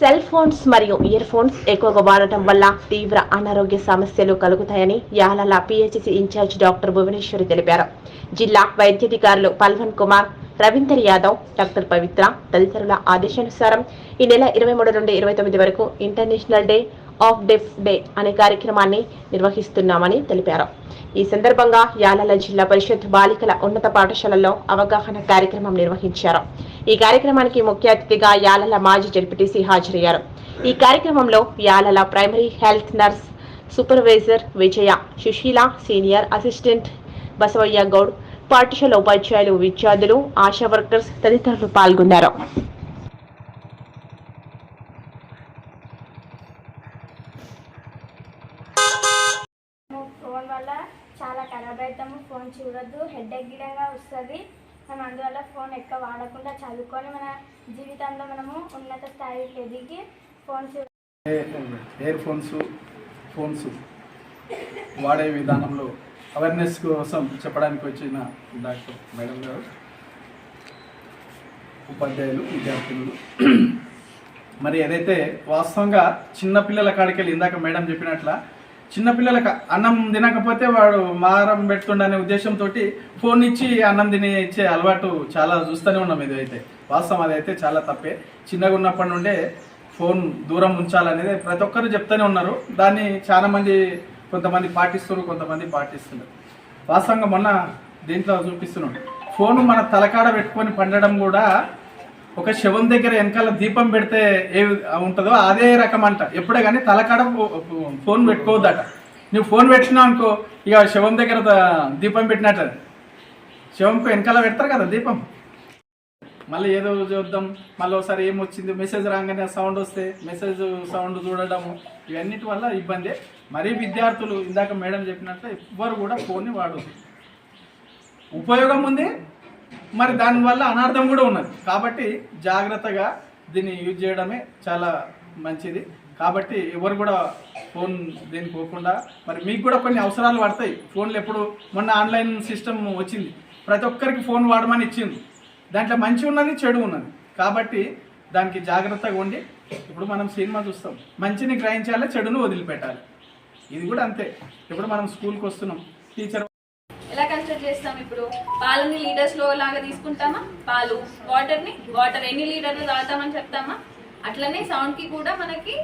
Cell phones మరియు ear phones ఎక్కువగా వాడటం వల్ల తీవ్ర అనారోగ్య సమస్యలు కలుగుతాయని Yalal PHC incharge doctor Bhuvaneshwari తెలిపారు. జిల్లా వైద్యాధికారులు పల్వన్ కుమార్ రవీందర్ యాదవ్ డాక్టర్ పవిత్ర తదితరుల ఆదేశానుసారం ఈ నెల ఇరవై మూడు నుండి ఇరవై తొమ్మిది వరకు international day of deaf day అనే కార్యక్రమాన్ని నిర్వహిస్తున్నామని తెలిపారు. ఈ సందర్భంగా యాలల జిల్లా పరిషత్ బాలికల ఉన్నత పాఠశాలలో అవగాహన కార్యక్రమం నిర్వహించారు. ఈ కార్యక్రమానికి ముఖ్య అతిథిగా యాలల మాజీ జడ్పీటీసీ హాజరయ్యారు. ఈ కార్యక్రమంలో Yalala primary health nurse supervisor Vijaya Sushila senior assistant Basavaiah Goud పాఠశాల ఉపాధ్యాయులు విద్యార్థులు ఆశా వర్కర్స్ తదితరులు పాల్గొన్నారు. ఫోన్ వల్ల చాలా ఖరాబ్ అవుతాము ఫోన్ చూడొద్దు. హెడ్ ఎగ్గిడంగా వస్తుంది. మనం అందువల్ల ఫోన్ ఎక్కువ వాడకుండా చదువుకొని మన జీవితంలో మనము ఉన్నత స్థాయికి ఎదిగి ఫోన్ చూ ఇయర్ ఫోన్స్ ఫోన్స్ వాడే విధానంలో అవేర్నెస్ కోసం చెప్పడానికి వచ్చిన డాక్టర్ మేడం గారు ఉపాధ్యాయులు విద్యార్థులు మరి ఏదైతే వాస్తవంగా చిన్నపిల్లల కాడికి వెళ్ళి ఇందాక మేడం చెప్పినట్ల చిన్నపిల్లలకు అన్నం తినకపోతే వాడు మారం పెడుతుండనే ఉద్దేశంతో ఫోన్ ఇచ్చి అన్నం తినే ఇచ్చే అలవాటు చాలా చూస్తూనే ఉన్నాం ఇది అయితే వాస్తవం అదైతే చాలా తప్పే. చిన్నగా ఉన్నప్పటి నుండే ఫోన్ దూరం ఉంచాలనేది ప్రతి ఒక్కరు చెప్తూనే ఉన్నారు. దాన్ని చాలా మంది కొంతమంది పాటిస్తున్నారు కొంతమంది పాటిస్తున్నారు. వాస్తవంగా మొన్న దీంట్లో చూపిస్తున్నాం. ఫోన్ మన తలకాడ పెట్టుకొని పండడం కూడా ఒక శవం దగ్గర వెనకాల దీపం పెడితే ఏ ఉంటుందో అదే రకం అంట. ఎప్పుడే కానీ తలకాడ ఫోన్ పెట్టుకోవద్దట. నువ్వు ఫోన్ పెట్టినావు అనుకో ఇక శవం దగ్గర దీపం పెట్టినట్టు అది. శవంకు వెనకాల పెడతారు కదా దీపం. మళ్ళీ ఏదో చూద్దాం. మళ్ళీ ఒకసారి ఏమొచ్చింది మెసేజ్ రాగానే సౌండ్ వస్తే మెసేజ్ సౌండ్ చూడడము ఇవన్నిటి వల్ల ఇబ్బంది. మరీ విద్యార్థులు ఇందాక మేడం చెప్పినట్టు ఎవ్వరు కూడా ఫోన్ని వాడదు ఉపయోగం ఉంది మరి దానివల్ల అనార్థం కూడా ఉన్నది. కాబట్టి జాగ్రత్తగా దీన్ని యూజ్ చేయడమే చాలా మంచిది. కాబట్టి ఎవరు కూడా ఫోన్ దీనికి పోకుండా మరి మీకు కూడా కొన్ని అవసరాలు పడతాయి. ఫోన్లు ఎప్పుడు మొన్న ఆన్లైన్ సిస్టమ్ వచ్చింది. ప్రతి ఒక్కరికి ఫోన్ వాడమని ఇచ్చింది. దాంట్లో మంచి ఉన్నది చెడు ఉన్నది. కాబట్టి దానికి జాగ్రత్తగా ఉండి ఇప్పుడు మనం సినిమా చూస్తాం. మంచిని గ్రహించాలి చెడును వదిలిపెట్టాలి. ఇది కూడా అంతే. ఇప్పుడు మనం స్కూల్కి వస్తున్నాం. టీచర్ ఎలా కన్సిడర్ చేస్తాం ఇప్పుడు? పాలని లీటర్స్లో లాగా తీసుకుంటామా? పాలు. వాటర్ని వాటర్ ఎన్ని లీటర్లు తాగుతామని చెప్తామా? అట్లనే సౌండ్కి కూడా మనకి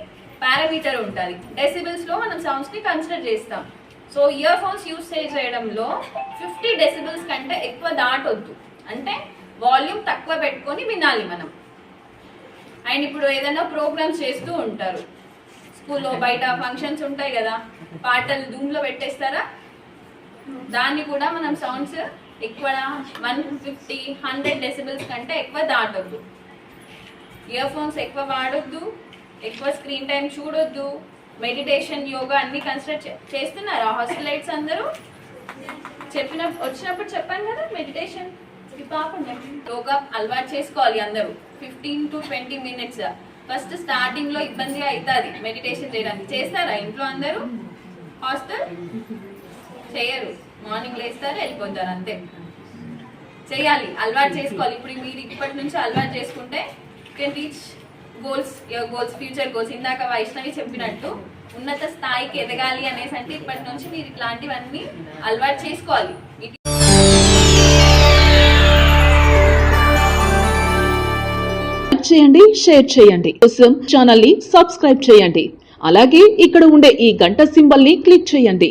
పారామీటర్ ఉంటుంది. డెసిబిల్స్లో మనం సౌండ్స్ని కన్సిడర్ చేస్తాం. సో ఇయర్ ఫోన్స్ యూస్ చేయడంలో ఫిఫ్టీ డెసిబిల్స్ కంటే ఎక్కువ దాటొద్దు. అంటే వాల్యూమ్ తక్కువ పెట్టుకొని వినాలి మనం. అండ్ ఇప్పుడు ఏదైనా ప్రోగ్రామ్స్ చేస్తూ ఉంటారు. స్కూల్లో బయట ఫంక్షన్స్ ఉంటాయి కదా. పాటలు ధూమ్లో పెట్టేస్తారా? దాన్ని కూడా మనం సౌండ్స్ ఎక్కువ వన్ ఫిఫ్టీ హండ్రెడ్ డెసిబుల్స్ కంటే ఎక్కువ దాటొద్దు. ఇయర్ ఫోన్స్ ఎక్కువ వాడొద్దు ఎక్కువ స్క్రీన్ టైం చూడొద్దు. మెడిటేషన్ యోగా అన్ని కన్సిడర్ చేస్తున్నారా హాస్టలైట్స్ అందరూ? చెప్పిన వచ్చినప్పుడు చెప్పాను కదా మెడిటేషన్ కాకుండా యోగా అలవాటు చేసుకోవాలి అందరూ. Fifteen to twenty minutes first స్టార్టింగ్లో ఇబ్బందిగా అవుతుంది మెడిటేషన్ చేయడానికి. చేస్తారా ఇంట్లో అందరూ? హాస్టల్ చేయరు. మార్నింగ్ లేస్తారు వెళ్ళిపోతారు అంతే. చేయాలి అలవాటు చేసుకోవాలి. ఇప్పుడు మీరు ఇప్పటి నుంచి అలవాటు చేసుకుంటే can reach goals your goals future goals ఇందాక వైష్ణవి చెప్పినట్టు ఉన్నత స్థాయికి ఎదగాలి అనేసి అంటే ఇప్పటి నుంచి మీరు ఇట్లాంటివన్నీ అలవాటు చేసుకోవాలి. చేయండి షేర్ చేయండి. కోసం ఛానల్ని సబ్స్క్రైబ్ చేయండి. అలాగే ఇక్కడ ఉండే ఈ గంట సింబల్ని క్లిక్ చేయండి.